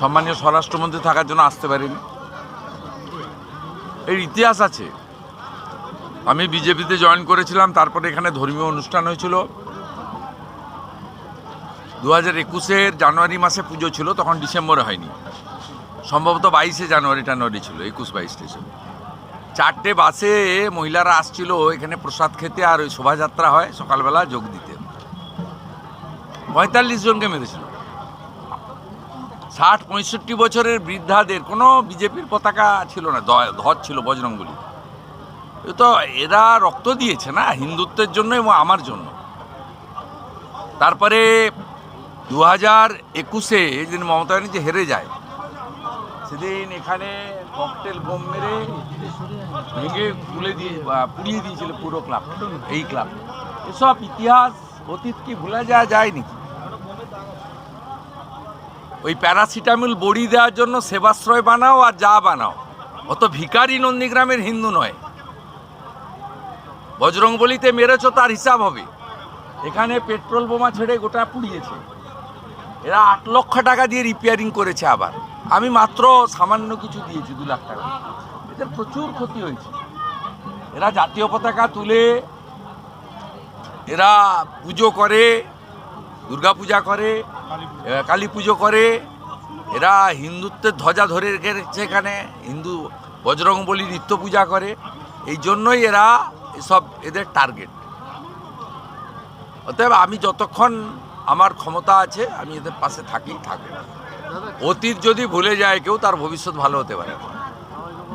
সম্মানীয় স্বরাষ্ট্রমন্ত্রী থাকার জন্য আসতে পারিনি। এর ইতিহাস আছে। আমি বিজেপিতে জয়েন করেছিলাম, তারপরে এখানে ধর্মীয় অনুষ্ঠান হয়েছিল। দু হাজার একুশের জানুয়ারি মাসে পুজো ছিল, তখন ডিসেম্বরে হয়নি। সম্ভবত বাইশে জানুয়ারি টানুয়ারি ছিল, একুশ বাইশটা ছিল। চারটে বাসে মহিলারা আসছিল, এখানে প্রসাদ খেতে আর ওই শোভাযাত্রা হয়, সকালবেলা যোগ দিতে। পঁয়তাল্লিশ জনকে মেরেছিল। ষাট, পঁয়ষট্টি বছরের বৃদ্ধাদের কোনো বিজেপির পতাকা ছিল না ধ্বজ ছিল বজরঙ্গলি তো এরা রক্ত দিয়েছে না, হিন্দুত্বের জন্য এবং আমার জন্য। তারপরে দু হাজার একুশে যেদিন মমতা ব্যানার্জি হেরে যায়, সেদিন এখানে ককটেল বোম মেরে ভেঙে তুলে দিয়ে পুড়িয়ে দিয়েছিল পুরো ক্লাব, এই ক্লাব। এসব ইতিহাস অতীত কি ভুলা যাওয়া যায়নি। ওই প্যারাসিটামল বড়ি দেওয়ার জন্য সেবাশ্রয় বানাও আর যা বানাও। অত ভিকারি নন্দীগ্রামের হিন্দু নয়। বজরংবলিতে মেরেছ তার হিসাব হবে। এখানে পেট্রোল বোমা ছেড়ে গোটা পুড়িয়েছে। এরা আট লক্ষ টাকা দিয়ে রিপেয়ারিং করেছে আবার। আমি মাত্র সামান্য কিছু দিয়েছি, দু লাখ টাকা। এদের প্রচুর ক্ষতি হয়েছে। এরা জাতীয় পতাকা তুলে, এরা পুজো করে দুর্গা পূজা করে কালী পুজো করে। এরা হিন্দুত্বের ধ্বজা ধরে রেখে রেখেছে এখানে। হিন্দু বজরং বলি নিত্য পূজা করে। এই জন্যই এরা এসব এদের টার্গেট অতএব আমি যতক্ষণ আমার ক্ষমতা আছে আমি এদের পাশে থাকি থাকব অতীত যদি ভুলে যায় কেউ তার ভবিষ্যৎ ভালো হতে পারে। না।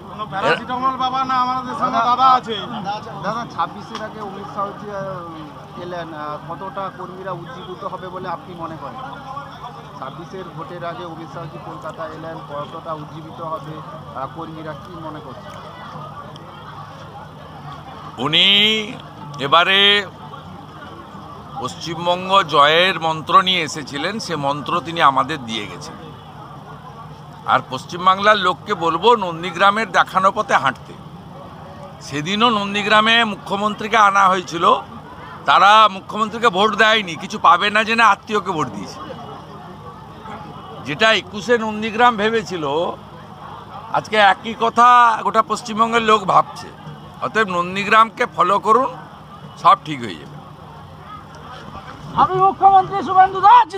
কোনো প্যারাসিটামল বাবা না আমাদের সঙ্গে দাদা আছে। দাদা ছাব্বিশের আগে এলেন কতটা কর্মীরা উজ্জীবিত হবে বলে আপনি মনে করেন? ছাব্বিশের ভোটের আগে অমিত শাহজি কলকাতা এলেন, কতটা উজ্জীবিত হবে কর্মীরা কি মনে করছে উনি এবারে পশ্চিমবঙ্গ জয়ের মন্ত্র নিয়ে এসেছিলেন, সে মন্ত্র তিনি আমাদের দিয়ে গেছেন। আর পশ্চিমবাংলার লোককে বলব, নন্দীগ্রামের দেখানো পথে হাঁটতে। সেদিনও নন্দীগ্রামে মুখ্যমন্ত্রীকে আনা হয়েছিল তারা মুখ্যমন্ত্রীকে ভোট দেয়নি, কিছু পাবে না জেনে আত্মীয়কে ভোট দিয়েছে। যেটা একুশে নন্দীগ্রাম ভেবেছিল, আজকে একই কথা গোটা পশ্চিমবঙ্গের লোক ভাবছে। অতএব নন্দীগ্রামকে ফলো করুন, সব ঠিক হয়ে যাবে। আমি মুখ্যমন্ত্রী শুভেন্দু দাস।